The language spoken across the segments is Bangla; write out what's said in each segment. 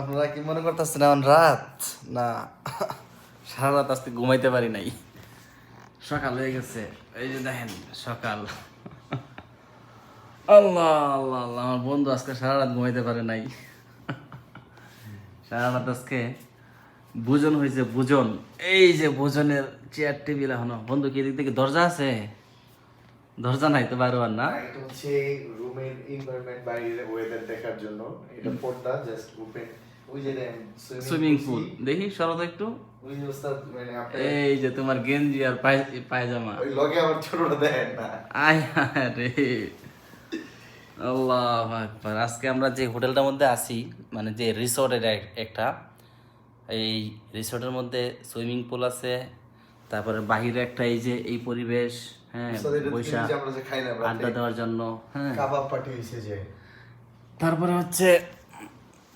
আপনারা কি মনে করতেছেন এখন রাত? না। সারা রাত আজকে ঘুমাইতে পারি নাই। সকাল হয়ে গেছে। এই যে দেখেন, সকাল। আল্লাহ আল্লাহ আল্লাহ, আমার বন্ধু আজকে সারা রাত ঘুমাইতে পারে নাই। সারা রাত আজকে ভোজন হয়েছে ভোজন এই যে ভোজনের চেয়ার টেবিল এখনও। বন্ধু, কি এদিক থেকে দরজা আছে? দরজা নাই তো বাইরে আর না? এটা হচ্ছে রুমের এনভায়রনমেন্ট বাইরের ওয়েদার দেখার জন্য। এটা পর্দা জাস্ট ওপেন ওই যে সুইমিং পুল দেখি। শরৎ একটু। মানে এই যে তোমার গেঞ্জি আর পায়- পায়জামা। ওই লগে আমার ছোটটা দেখেন না। আয় রে। আল্লাহ আকবার। আজকে আমরা যে হোটেলটার মধ্যে আছি মানে যে রিসোর্টের একটা এই রিসোর্টের মধ্যে সুইমিং পুল আছে তারপরে বাহিরে একটা এই যে এই পরিবেশ হ্যাঁ আড্ডা দেওয়ার জন্য হ্যাঁ। কাবাব পার্টি হয়েছে যে। তারপরে হচ্ছে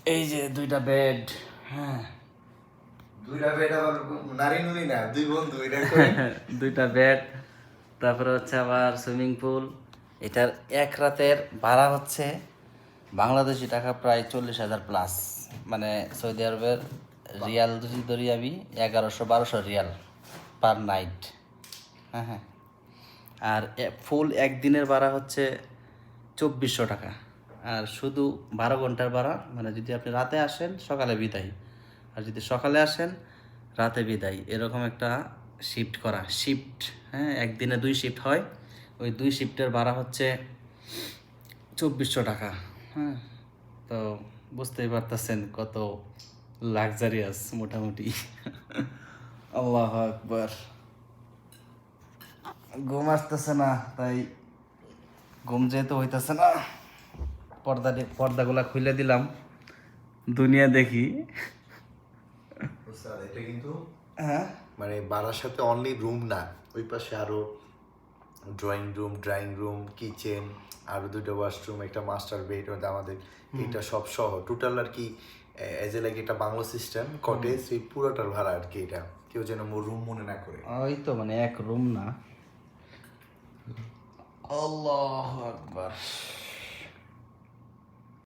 এই যে দুইটা বেড হ্যাঁ। দুইটা বেড আবার নারী নুরি না দুই বন্ধু এটা দুইটা বেড তারপরে হচ্ছে আবার সুইমিং পুল এটার এক রাতের ভাড়া হচ্ছে বাংলাদেশি টাকা প্রায় চল্লিশ হাজার প্লাস মানে সৌদি আরবের রিয়াল যদি ধরি আমি এগারোশো বারোশো রিয়াল পার নাইট হ্যাঁ হ্যাঁ। আর ফুল একদিনের ভাড়া হচ্ছে চব্বিশশো টাকা। আর শুধু বারো ঘণ্টার ভাড়া মানে যদি আপনি রাতে আসেন, সকালে বিদায়। আর যদি সকালে আসেন, রাতে বিদায়। এরকম একটা শিফট করা। শিফট হ্যাঁ একদিনে দুই শিফট হয়। ওই দুই শিফটের ভাড়া হচ্ছে চব্বিশশো টাকা হ্যাঁ। তো বুঝতেই পারতেছেন কত লাক্সারিয়াস মোটামুটি। আল্লাহ আকবার। ঘুম আসতেছে না, তাই ঘুম যেহেতু হইতেছে না পর্দা পর্দাগুলা খুলে দিলাম। দুনিয়া দেখি। এটা কিন্তু হ্যাঁ? মানে বাড়ার সাথে অনলি রুম না ওই পাশে আরও drawing room drawing room kitchen আরও দুটো ওয়াশরুম একটা মাস্টার বেড আমাদের এটা সব সহ। টোটাল আর কি এজ এ লাইক একটা বাংলো সিস্টেম কটেজ এই পুরোটার ভাড়া আর কি এটা। কেউ যেন রুম মনে না করে। ওই তো মানে এক রুম না। আল্লাহ আকবার।